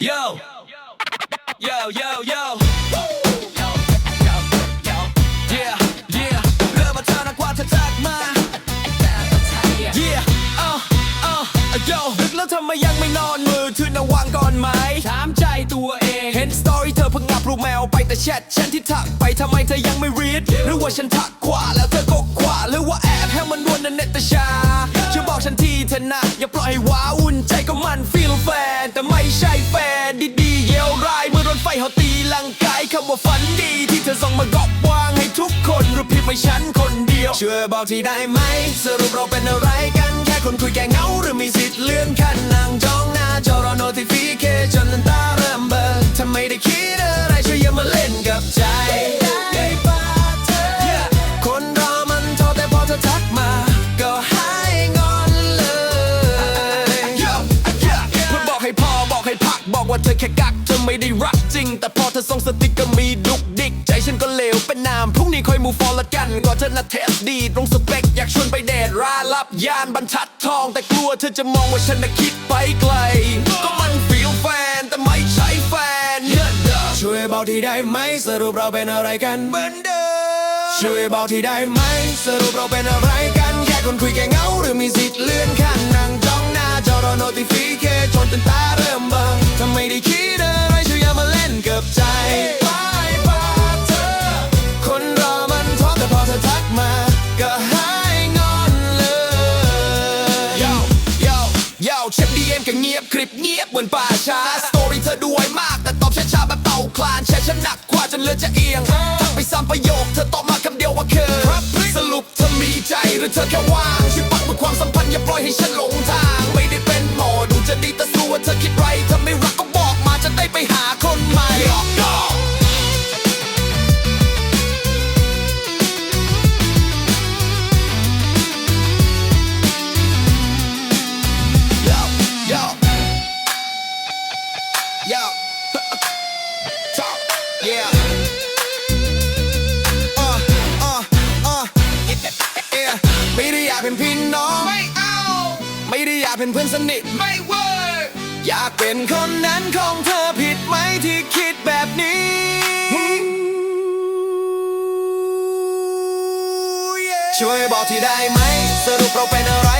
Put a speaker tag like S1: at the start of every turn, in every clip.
S1: Yo, yo, yo, yo. Yeah, yeah. เริ่มมาเธอนักว่าเธอทักมา Yeah, uh, uh, yo นึกแล้วทำไมยังไม่นอนมือถือนะวางก่อนไหม ถามใจตัวเอง เห็นสตอรี่เธอเพิ่งอัพรูปแมวไปแต่แชทฉันที่ทักไปทำไมเธอยังไม่รีดหรือว่าฉันทักขวาแล้วเธอก็ขวาหรือว่าแอบให้มันวนนั่นเนตชาช่วยบอก นทีเถอะนะ อย่าปล่อยหว้าวุ่นใจก็มันฟีลแฟน แต่ไม่ใช่แฟนดีๆเยี่ยวร้ายเมื่อรถไฟเขาตีลังกายคำว่าฝันดี ที่เธอส่งมากอบวางให้ทุกคนหรือผิดไม่ฉันคนเดียวช่วยบอกทีได้ไหม สรุปเราเป็นอะไรกัน แค่คนคุยแก่เหงาหรือมีสิทธิ์เลื่อนขั้นนั่งจ้องหน้าจอรอ notification ว่าเธอแค่กักเธอไม่ได้รักจริง แต่พอเธอส่งสติกก็มีดุกดิก ใจฉันก็เลวเป็นน้ำพรุ่งนี้คอยมูฟอลละกันก็เธอน่ะเทสดี ตรงสเปค อยากชวนไปเดทราลับยานบรรทัดทอง แต่กลัวเธอจะมองว่าฉันน่ะคิดไปไกล ก็มันฟีลแฟนแต่ไม่ใช่แฟนเยอะเด้อช่วยบอกทีได้ไหมสรุปเราเป็นอะไรกันเหมือนเดิมช่วยบอกทีได้ไหมสรุปเราเป็นอะไรกันแค่คนคุยแก่เงาหรือมีสิทธิ์เลื่อนขั้นนั่งจ้องหน้าจอรอ notification จนตา Yo Yo เช็คดีเอ็มก็เงียบคลิปเงียบเหมือนป่าช้าสตอรี่เธอด้วยมาก แต่ตอบช้าๆแบบเต่าคลานแชร์ฉันหนักกว่าจนเลือดจะเอียงทักไปซ้ำประโยค เธอตอบมาคำเดียวว่าเคยสรุปเธอมีใจหรือเธอแค่ว่างช่วยปักบนความสัมพันธ์อย่าปล่อยให้ฉันหลงทาง ไม่ได้เป็นหมอดูจะดีแต่สู้ว่าเธอคิดไรเธอไม่รักก็บอกมาจะได้ไปหาคนใหม่ yo, talk, yeah. Uh, uh, uh, yeah. ไม่ได้อยากเป็นพี่น้อง ไม่เอา ไม่ได้อยากเป็นเพื่อนสนิท ไม่เวิร์อยากเป็นคนนั้นของเธอผิดไหมที่คิดแบบนี้ ช่วยบอกทีได้ไหม สรุปเราเป็นอะไร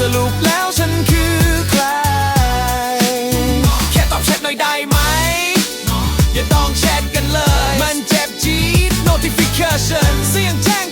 S1: สรุปแล้วฉันคือใคร แค่ตอบแชทหน่อยได้ไหม อย่าต้องแชทกันเลย มันเจ็บจี๊ด notification เสียงแจ้ง